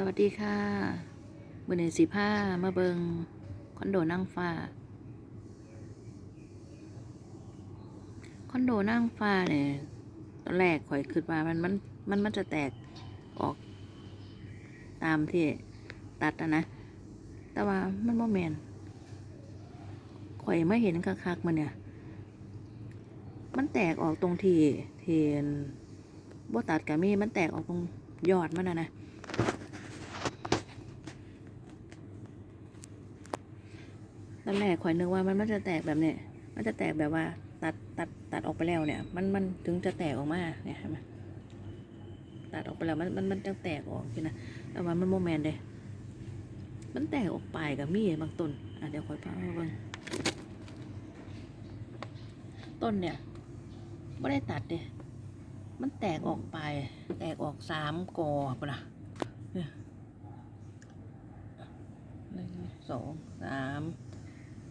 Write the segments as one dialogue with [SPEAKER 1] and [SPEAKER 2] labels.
[SPEAKER 1] สวัสดีค่ะมือหนึ่งสิผ้ามาเบิงคอนโดนั่งฟ้า คอนโดนั่งฟ้าเนี่ยตอนแรกข่อยคิดว่ามันมันมันมันจะแตกออก ตามที่ตัดนะนะ แต่ว่ามันโมแมนข่อยไม่เห็นคักๆมันเนี่ย มันแตกออกตรงที่เทียนบ่ตัดกะมีมันแตกออกตรงยอดมันนะนะ ตอนแรกข่อยนึกว่ามันมันจะแตกแบบเนี้ยมันจะแตกแบบว่า ตัดตัดตัดออกไปแล้วเนี่ย มันมันถึงจะแตกออกมาเนี่ยเห็นไหมตัดออกไปแล้วมันมันมันจะแตกออกใช่นะแต่ว่ามันโมแมนเลยมันแตกออกไปกับมีบางต้นอะเดี๋ยวข่อยพาไปเบิ่งต้นเนี่ยไม่ได้ตัดเดยมันแตกออกไป แตกออกสามกอปะนะเนี่ยหนึ่งสองสาม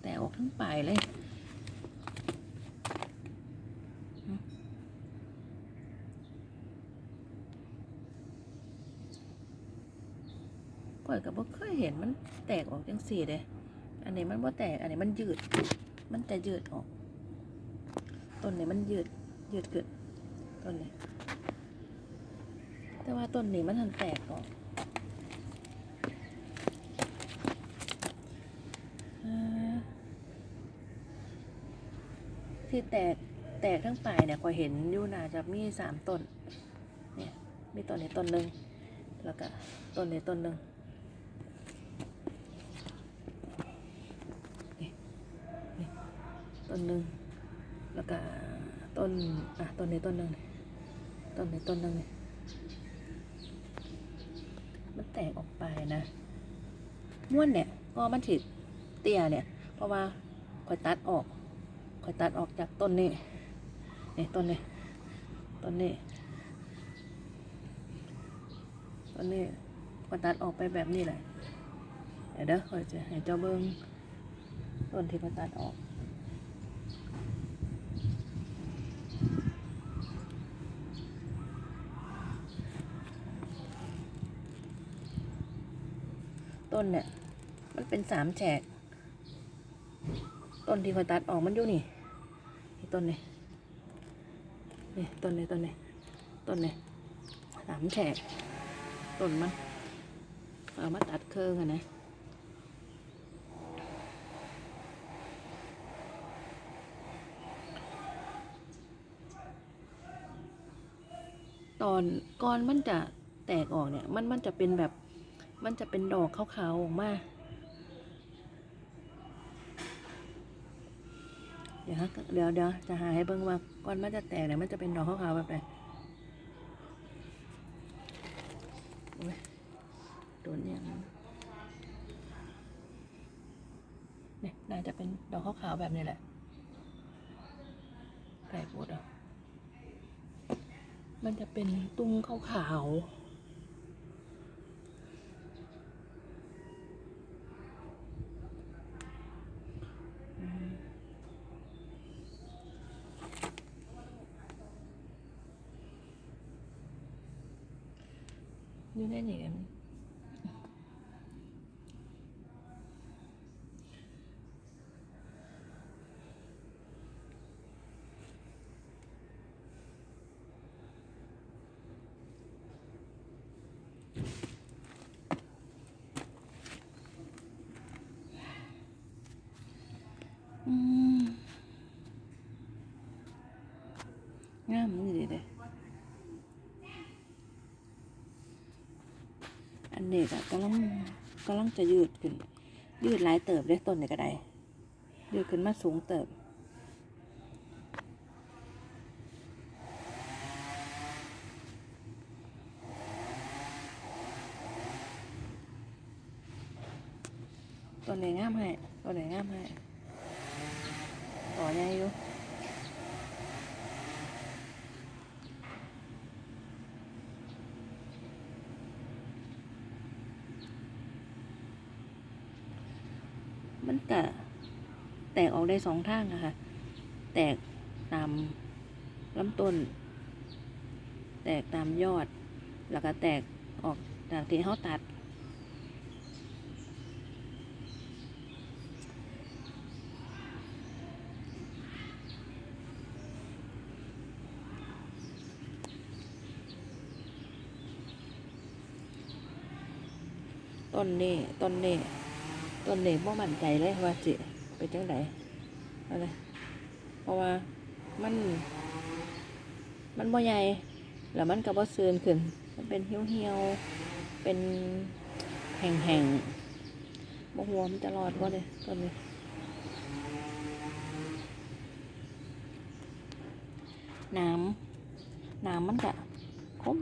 [SPEAKER 1] แตกออกทั้งปลายเลยก่อยกับบ่เคยเห็นมันแตกออกจังสี่เลยอันนี้มันบ่แตก อันนี้มันยืด มันจะยืดออก ต้นนี้มันยืด ยืดขึ้นต้นนี้ แต่ว่าต้นนี้มันทันแตกออกอ่า ที่แตกแตกทั้งปลายเนี่ยก็เห็นอยู่น่าจะมีสามต้นเนี่ยมีต้นนี้ต้นหนึ่งแล้วก็ต้นนี้ต้นหนึ่งต้นหนึ่งแล้วก็ต้นอะต้นนี้ต้นหนึ่งต้นนี้ต้นหนึ่งนี่มันแตกออกไปนะม้วนเนี่ยก็มันถิดเตี้ยเนี่ยเพราะว่าคอยตัดออก คอยตัดออกจากต้นนี้นี่ต้นนี้ต้นนี้ต้นนี้คอยตัดออกไปแบบนี้เลยเดี๋ยวเด้อยจะให้เจ้าเบิ้งต้นที่คอยตัดออกต้นเนี่ย มันเป็นสามแฉก ต้นที่คอยตัดออกมันอยู่นี่ ต้นนี่นี่ต้นนี่ต้นนี่ต้นนี่สามแฉกต้นมันเอามาตัดเครื่องอะนะตอนก่อนมันจะแตกออกเนี่ย มันมันจะเป็นแบบ มันจะเป็นดอกขาวๆออกมา เดี๋ยวเดี๋ยวเดี๋ยวจะหาให้เบิ่งว่าก่อนมันจะแตกเนี่ยมันจะเป็นดอกขาวๆแบบไหนโอ้ยโดนอย่างนั้เนี่ยน่าจะเป็นดอกขาวๆแบบนี้แหละไก่ปวดอะมันจะเป็นตุ้งขาวๆ อยู่ได้นี่กันอืมงามมือดีเลย อันนี้ก็กำลังกำลังจะยืดขึ้น ยืดหลายเติบเลยต้นในี่ก็ไดยืดขึ้นมาสูงเติบตัวไหนงามให้ตัวไหนงามให้ต่อใหญ่อยู่ันก็แตกออกได้สองทางนะคะแตกตามลำต้น แตกตามยอด แล้วก็แตกออกจากที่เขาตัด ต้นนี่ต้นนี่ ต้นนี้บ่มั่นใจเลยว่าสิเป็นจังไดอะไรเพราะว่ามัน มันบ่ใหญ่แล้วมันก็บ่ซืนขึ้น มันเป็นเหี่ยวๆเป็นแห้งๆบ่หัวมันจะรอดบ่เลยต้นนี้น้ำน้ำมันก็คม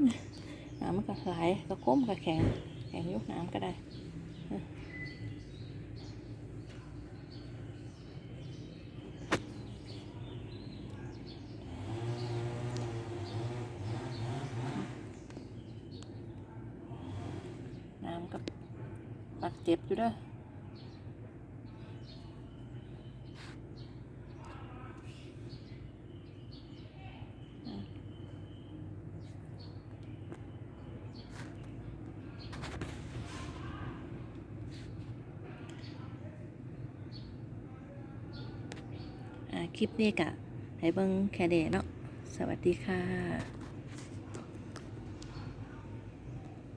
[SPEAKER 1] น้ำมันก็ไหลก็คมก็แข็งแข็งยุกน้ำก็ได้เออน้ำกับ ปักเจ็บอยู่เด้ออ่าคลิปนี้กะให้เบิ่งแค่เดเนาะสวัสดีค่ะ